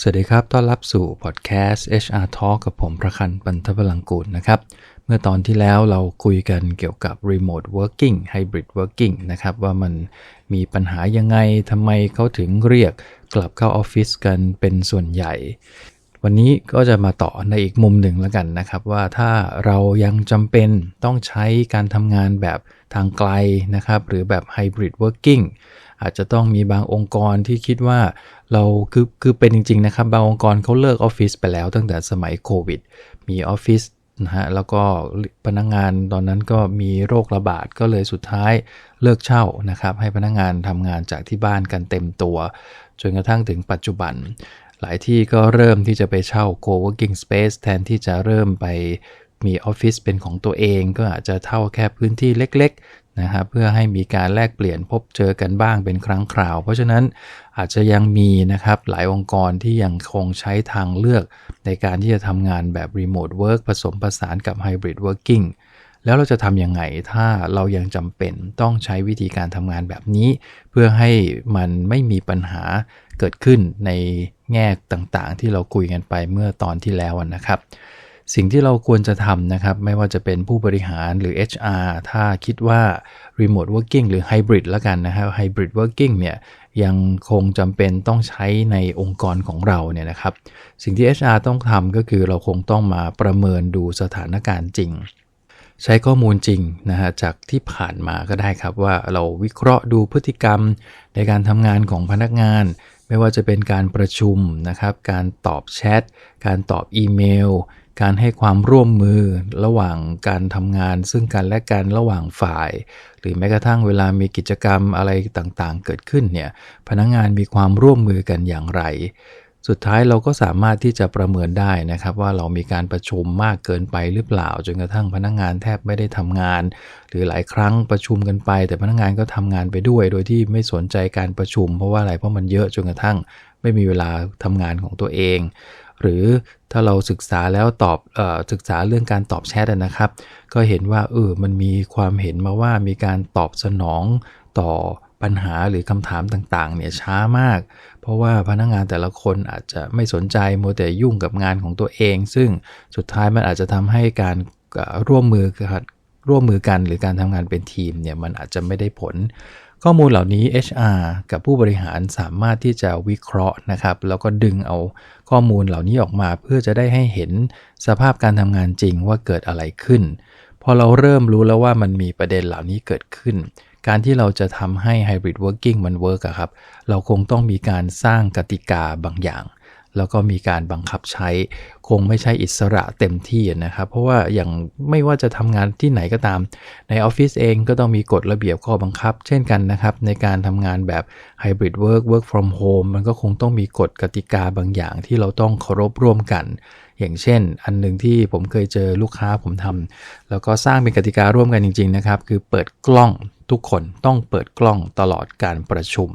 สวัสดีครับ ต้อนรับสู่พอดแคสต์ HR Talk กับผมประคันปันทพลังกูลนะครับ เมื่อตอนที่แล้วเราคุยกันเกี่ยวกับ Remote Working Hybrid Working นะครับ ว่ามันมีปัญหายังไง ทำไมเขาถึงเรียกกลับเข้าออฟฟิศกันเป็นส่วนใหญ่ วันนี้ก็จะมาต่อในอีกมุมหนึ่งแล้วกันนะครับ ว่าถ้าเรายังจำเป็นต้องใช้การทำงานแบบทางไกลนะครับ หรือแบบ Hybrid Working อาจจะต้องมีบางองค์กรที่คิดว่าเราคือคือเป็นจริง ๆ นะครับ บางองค์กรเขาเลิกออฟฟิศไปแล้วตั้งแต่สมัยโควิด มีออฟฟิศนะฮะแล้วก็พนักงงานตอนนั้นก็มีโรคระบาดก็เลยสุดท้ายเลิกเช่านะครับ ให้พนักงงานทำงานจากที่บ้านกันเต็มตัวจนกระทั่งถึงปัจจุบัน หลายที่ก็เริ่มที่จะไปเช่า co-working space แทนที่จะเริ่มไปมีออฟฟิศเป็นของตัวเองก็อาจจะเท่าแค่พื้นที่เล็ก นะครับเพื่อให้มีการแลกเปลี่ยนพบเจอกันบ้างเป็นครั้งคราว เพราะฉะนั้นอาจจะยังมีนะครับหลายองค์กรที่ยังคงใช้ทางเลือก ในการที่จะทำงานแบบ Remote Work ผสมผสานกับ Hybrid Working แล้วเราจะทำยังไงถ้าเรายังจำเป็นต้องใช้วิธีการทำงานแบบนี้ เพื่อให้มันไม่มีปัญหาเกิดขึ้นในแง่ต่างๆ ที่เราคุยกันไปเมื่อตอนที่แล้วนะครับ สิ่งที่เราควรจะทำนะครับ ไม่ว่าจะเป็นผู้บริหารหรือ HR ถ้าคิดว่า Remote Working หรือ Hybrid แล้วกันนะครับ Hybrid Working เนี่ยยังคงจำเป็นต้องใช้ในองค์กรของเราเนี่ยนะครับ สิ่งที่ HR ต้องทำก็คือเราคงต้องมาประเมินดูสถานการณ์จริง ใช้ข้อมูลจริงนะฮะจากที่ผ่านมาก็ได้ครับว่าเราวิเคราะห์ดูพฤติกรรมในการทำงานของพนักงานไม่ว่าจะเป็นการประชุมนะครับ การตอบแชท การตอบอีเมล การให้ความร่วมมือระหว่างการทำงาน ซึ่งกันและกันระหว่างฝ่าย หรือแม้กระทั่งเวลามีกิจกรรมอะไรต่างๆ เกิดขึ้นเนี่ยพนักงงานมีความร่วมมือกันอย่างไร สุดท้ายเราก็สามารถที่จะประเมินได้นะครับ ว่าเรามีการประชุมมากเกินไปหรือเปล่าจนกระทั่งพนักงงานแทบไม่ได้ทำงาน หรือหลายครั้งประชุมกันไป แต่พนักงงานก็ทำงานไปด้วย โดยที่ไม่สนใจการประชุม เพราะว่าอะไรเพราะมันเยอะจนกระทั่งไม่มีเวลาทำงานของตัวเองหรือ ถ้าเราศึกษาแล้วตอบอศึกษาเรื่องการตอบแชทนะครับ ก็เห็นว่าเออมันมีความเห็นมาว่ามีการตอบสนองต่อปัญหาหรือคำถามต่างๆเนี่ยช้ามาก เพราะว่าพนักงงานแต่ละคนอาจจะไม่สนใจโมแต่ยุ่งกับงานของตัวเอง ซึ่งสุดท้ายมันอาจจะทำให้การร่วมมือร่วมมือกันหรือการทำงานเป็นทีมเนี่ยมันอาจจะไม่ได้ผล ข้อมูลเหล่านี้ HR กับผู้บริหารสามารถที่จะวิเคราะห์นะครับ แล้วก็ดึงเอาข้อมูลเหล่านี้ออกมา เพื่อจะได้ให้เห็นสภาพการทำงานจริงว่าเกิดอะไรขึ้น พอเราเริ่มรู้แล้วว่ามันมีประเด็นเหล่านี้เกิดขึ้น การที่เราจะทำให้ Hybrid Working มันเวิร์กครับ เราคงต้องมีการสร้างกติกาบางอย่าง แล้วก็มีการบังคับใช้คงไม่ใช่อิสระเต็มที่นะครับ เพราะว่าอย่างไม่ว่าจะทำงานที่ไหนก็ตาม ในออฟฟิศเองก็ต้องมีกฎระเบียบข้อบังคับ เช่นกันนะครับ ในการทำงานแบบ Hybrid Work Work from Home มันก็คงต้องมีกฎกติกาบางอย่างที่เราต้องเคารพร่วมกัน อย่างเช่น อันหนึ่งที่ผมเคยเจอลูกค้าผมทำแล้วก็สร้างเป็นกติการ่วมกันจริง ๆนะครับ คือเปิดกล้อง ทุกคนต้องเปิดกล้องตลอดการประชุม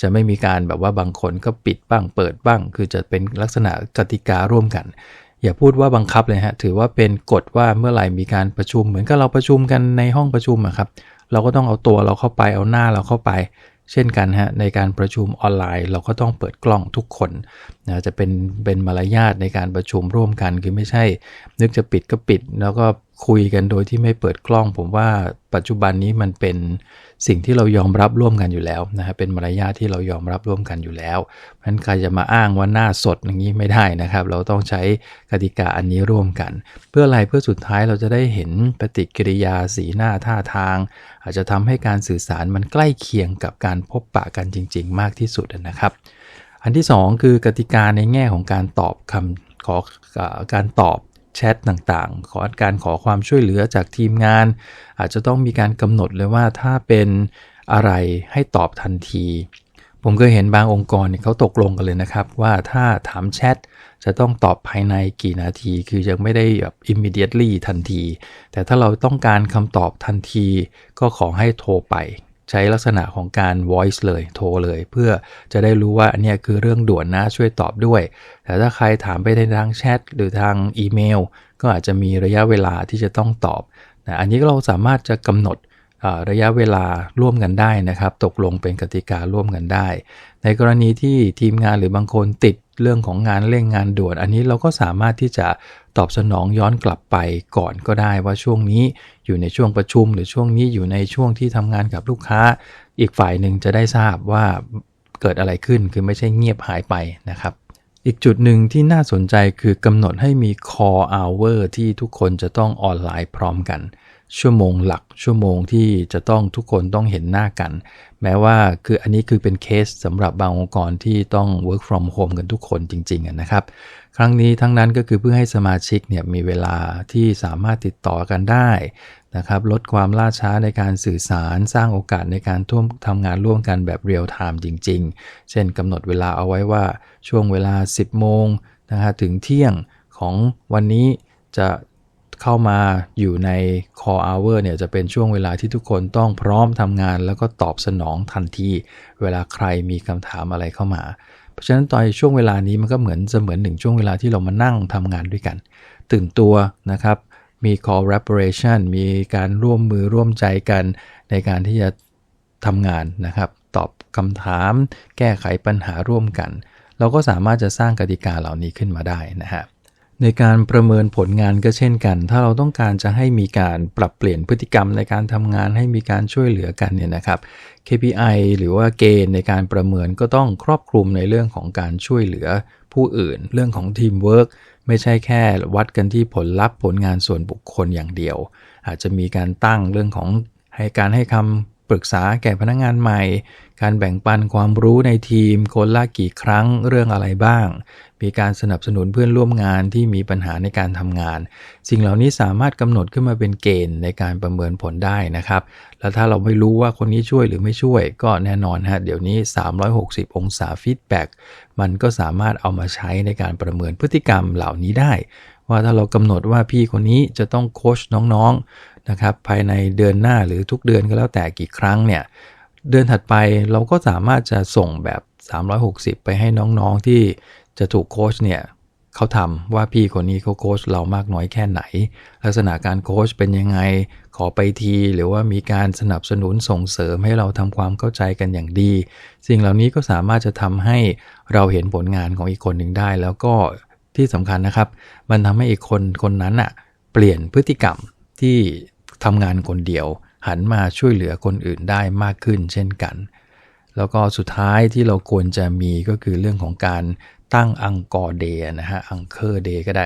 จะไม่มีการแบบว่าบางคนก็ปิดบ้างเปิดบ้าง คือจะเป็นลักษณะกติการ่วมกัน อย่าพูดว่าบังคับเลยฮะ ถือว่าเป็นกฎว่าเมื่อไหร่มีการประชุม เหมือนกับเราประชุมกันในห้องประชุมอะครับ เราก็ต้องเอาตัวเราเข้าไปเอาหน้าเราเข้าไป เช่นกันฮะในการประชุมออนไลน์ เราก็ต้องเปิดกล้องทุกคนนะจะเป็นเป็นมารยาทในการประชุมร่วมกัน คือไม่ใช่ นึกจะปิดก็ปิด แล้วก็คุยกันโดยที่ไม่เปิดกล้อง ผมว่าปัจจุบันนี้มันเป็น สิ่งที่เรายอมรับร่วมกันอยู่แล้วนะครับเป็นมารยาทที่เรายอมรับร่วมกันอยู่แล้วเพราะฉะนั้นใครจะมาอ้างว่าหน้าสดอย่างนี้ไม่ได้นะครับ เราต้องใช้กติกาอันนี้ร่วมกัน เพื่ออะไรเพื่อสุดท้ายเราจะได้เห็นปฏิกิริยาสีหน้าท่าทาง อาจจะทำให้การสื่อสารมันใกล้เคียงกับการพบปะกันจริง ๆ มากที่สุดนะครับ อันที่ 2 คือกติกาในแง่ของการตอบคำขอการตอบ แชทต่างๆ ขอการขอความช่วยเหลือจากทีมงาน อาจจะต้องมีการกำหนดเลยว่าถ้าเป็นอะไรให้ตอบทันที ผมเคยเห็นบางองค์กรเขาตกลงกันเลยนะครับ ว่าถ้าถามแชทจะต้องตอบภายในกี่นาที คือยังไม่ได้แบบ immediately ทันที แต่ถ้าเราต้องการคำตอบทันที ก็ขอให้โทรไป ใช้ลักษณะของการ voice เลยโทรเลย เพื่อจะได้รู้ว่าอันนี้คือเรื่องด่วนนะช่วยตอบด้วย แต่ถ้าใครถามไปในทางแชทหรือทางอีเมล ก็อาจจะมีระยะเวลาที่จะต้องตอบนะอันนี้เราสามารถจะกำหนดระยะเวลาร่วมกันได้นะครับ ตกลงเป็นกติการ่วมกันได้ ในกรณีที่ทีมงานหรือบางคนติด เรื่องของงานเร่งงานด่วน อันนี้เราก็สามารถที่จะตอบสนองย้อนกลับไปก่อนก็ได้ว่าช่วงนี้อยู่ในช่วงประชุม หรือช่วงนี้อยู่ในช่วงที่ทำงานกับลูกค้า อีกฝ่ายหนึ่งจะได้ทราบว่าเกิดอะไรขึ้นคือไม่ใช่เงียบหายไปนะครับ อีกจุดหนึ่งที่น่าสนใจคือกำหนดให้มี core hour ที่ทุกคนจะต้องออนไลน์พร้อมกัน ชั่วโมงหลักชั่วโมงที่จะต้องทุกคนต้องเห็นหน้ากัน แม้ว่าคืออันนี้คือเป็นเคสสำหรับบางองค์กรที่ต้อง work from home กันทุกคนจริง ๆนะครับ ครั้งนี้ทั้งนั้นก็คือเพื่อให้สมาชิกเนี่ยมีเวลาที่สามารถติดต่อกันได้นะครับลดความล่าช้าในการสื่อสารสร้างโอกาสในการท่วมทำงานร่วมกันแบบเรียลไทม์จริง ๆ เช่นกำหนดเวลาเอาไว้ว่าช่วงเวลา 10 โมงนะฮะถึงเที่ยงของวันนี้จะ เข้ามาอยู่ใน core hour เนี่ยจะเป็นช่วงเวลาที่ทุกคนต้องพร้อมทำงาน แล้วก็ตอบสนองทันทีเวลาใครมีคำถามอะไรเข้ามา เพราะฉะนั้นตอนช่วงเวลานี้มันก็เหมือนเสมือนหนึ่งช่วงเวลาที่เรามานั่งทำงานด้วยกัน ตื่นตัวนะครับ มี collaboration มีการร่วมมือร่วมใจกันในการที่จะทำงานนะครับ ตอบคำถาม แก้ไขปัญหาร่วมกัน เราก็สามารถจะสร้างกติกาเหล่านี้ขึ้นมาได้นะฮะ ในการประเมินผลงานก็เช่นกัน ถ้าเราต้องการจะให้มีการปรับเปลี่ยนพฤติกรรมในการทำงานให้มีการช่วยเหลือกันเนี่ยนะครับ KPI หรือว่าเกณฑ์ในการประเมินก็ต้องครอบคลุมในเรื่องของการช่วยเหลือผู้อื่น เรื่องของทีมเวิร์กไม่ใช่แค่วัดกันที่ผลลัพธ์ผลงานส่วนบุคคลอย่างเดียว อาจจะมีการตั้งเรื่องของให้การให้คำ ปรึกษาแก่พนักงงานใหม่ การแบ่งปันความรู้ในทีมคนละกี่ครั้งเรื่องอะไรบ้าง มีการสนับสนุนเพื่อนร่วมงานที่มีปัญหาในการทำงาน สิ่งเหล่านี้สามารถกำหนดขึ้นมาเป็นเกณฑ์ในการประเมินผลได้นะครับ แล้วถ้าเราไม่รู้ว่าคนนี้ช่วยหรือไม่ช่วย ก็แน่นอนฮะเดี๋ยวนี้ 360 องศาฟีดแบ็กมันก็สามารถเอามาใช้ในการประเมินพฤติกรรมเหล่านี้ได้ว่าถ้าเรากำหนดว่าพี่คนนี้จะต้องโค้ชน้องๆ นะครับภายในเดือนหน้าหรือทุกเดือนก็แล้วแต่กี่ครั้งเนี่ยเดือนถัดไปเราก็สามารถจะส่งแบบ 360 ไปให้น้องๆที่จะถูกโค้ชเนี่ยเขาทำว่าพี่คนนี้เขาโค้ชเรามากน้อยแค่ไหน ลักษณะการโค้ชเป็นยังไงขอไปทีหรือว่ามีการสนับสนุนส่งเสริมให้เราทำความเข้าใจกันอย่างดี สิ่งเหล่านี้ก็สามารถจะทำให้เราเห็นผลงานของอีกคนหนึ่งได้ แล้วก็ที่สำคัญนะครับ มันทำให้อีกคนคนนั้นอะเปลี่ยนพฤติกรรมที่ ทำงานคนเดียว หันมาช่วยเหลือคนอื่นได้มากขึ้นเช่นกัน แล้วก็สุดท้ายที่เราควรจะมีก็คือเรื่องของการตั้งอังกอร์เดย์นะฮะอังเคอร์เดย์ก็ได้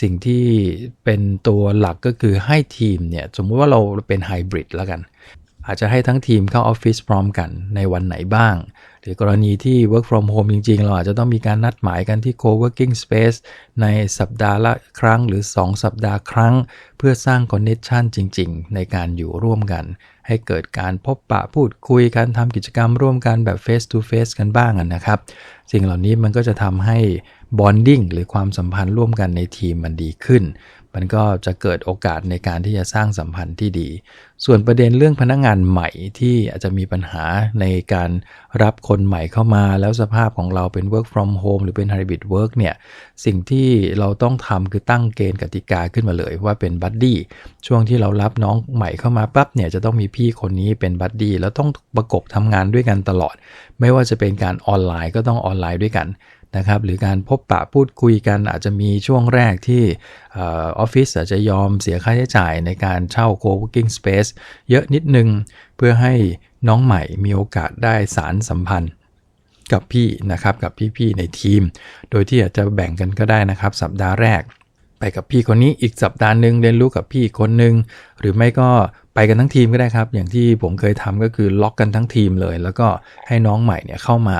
สิ่งที่เป็นตัวหลักก็คือให้ทีมเนี่ย สมมติว่าเราเป็นไฮบริดแล้วกัน อาจจะให้ทั้งทีมเข้าออฟฟิศพร้อมกันในวันไหนบ้าง หรือกรณีที่ work from home จริง ๆ เราอาจจะต้องมีการนัดหมายกันที่ co-working space ในสัปดาห์ละครั้งหรือ 2 สัปดาห์ครั้ง เพื่อสร้าง connection จริง ๆ ในการอยู่ร่วมกัน ให้เกิดการพบปะพูดคุยกันทำกิจกรรมร่วมกันแบบ face to face กันบ้างนะครับ สิ่งเหล่านี้มันก็จะทำให้บอนดิ้งหรือความสัมพันธ์ร่วมกันในทีมมันดีขึ้น มันก็จะเกิดโอกาสในการที่จะสร้างสัมพันธ์ที่ดี ส่วนประเด็นเรื่องพนักงงานใหม่ที่อาจจะมีปัญหาในการรับคนใหม่เข้ามา แล้วสภาพของเราเป็น work from home หรือเป็น hybrid work เนี่ยสิ่งที่เราต้องทำคือตั้งเกณฑ์กติกาขึ้นมาเลยว่าเป็นบัดดี้ช่วงที่เรารับน้องใหม่เข้ามาปั๊บเนี่ยจะต้องมีพี่คนนี้เป็นบัดดี้แล้วต้องประกบทำงานด้วยกันตลอด ไม่ว่าจะเป็นการออนไลน์ก็ต้องออนไลน์ด้วยกัน นะครับหรือการพบปะพูดคุยกันอาจจะมีช่วงแรกที่ออฟฟิศอาจจะยอมเสียค่าใช้จ่ายในการเช่า co-working space เยอะนิดนึง เพื่อให้น้องใหม่มีโอกาสได้สารสัมพันธ์กับพี่นะครับกับพี่ๆในทีม โดยที่อาจจะแบ่งกันก็ได้นะครับ สัปดาห์แรก ไปกับพี่คนนี้อีกสัปดาห์หนึ่งเรียนรู้กับพี่คนหนึ่งหรือไม่ก็ไปกันทั้งทีมก็ได้ครับ อย่างที่ผมเคยทำก็คือล็อกกันทั้งทีมเลย แล้วก็ให้น้องใหม่เนี่ยเข้ามา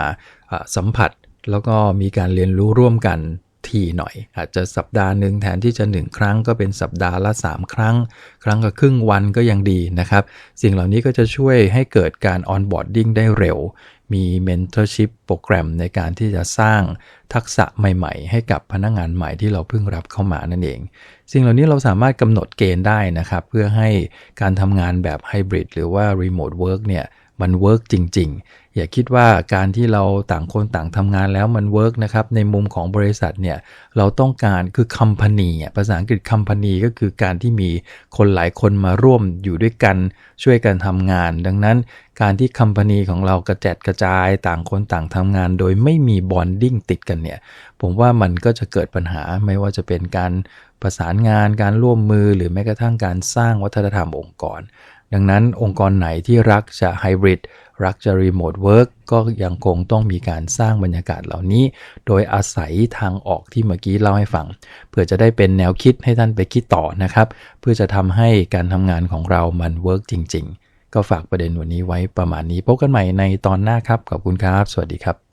สัมผัส แล้วก็มีการเรียนรู้ร่วมกันทีหน่อย อาจจะสัปดาห์หนึ่งแทนที่จะ 1 ครั้งก็เป็นสัปดาห์ละ 3 ครั้ง ครั้งละครึ่งวันก็ยังดีนะครับ สิ่งเหล่านี้ก็จะช่วยให้เกิดการออนบอร์ดดิ้งได้เร็ว มี Mentorship โปรแกรมในการที่จะสร้างทักษะใหม่ ๆ ให้กับพนักงงานใหม่ที่เราเพิ่งรับเข้ามานั่นเอง สิ่งเหล่านี้เราสามารถกำหนดเกณฑ์ได้นะครับ เพื่อให้การทำงานแบบไฮบริดหรือว่า Remote Work เนี่ย มันเวิร์กจริง ๆ อย่าคิดว่าการที่เราต่างคนต่างทำงานแล้วมันเวิร์กนะครับ ในมุมของบริษัทเนี่ย เราต้องการคือ company อะภาษาอังกฤษ company ก็คือการที่มีคนหลายคนมาร่วมอยู่ด้วยกันช่วยกันทำงาน ดังนั้นการที่ company ของเรากระจัดกระจายต่างคนต่างทำงาน โดยไม่มี bonding ติดกันเนี่ย ผมว่ามันก็จะเกิดปัญหาไม่ว่าจะเป็นการประสานงานการร่วมมือหรือแม้กระทั่งการสร้างวัฒนธรรมองค์กร ดังนั้นองค์กรไหนที่รักจะไฮบริดรักจะรีโมทเวิร์กก็ยังคงต้องมีการสร้างบรรยากาศเหล่านี้ โดยอาศัยทางออกที่เมื่อกี้เล่าให้ฟัง เพื่อจะได้เป็นแนวคิดให้ท่านไปคิดต่อนะครับ เพื่อจะทำให้การทำงานของเรามันเวิร์กจริง ๆ ก็ฝากประเด็นวันนี้ไว้ประมาณนี้พบกันใหม่ในตอนหน้าครับขอบคุณครับ สวัสดีครับ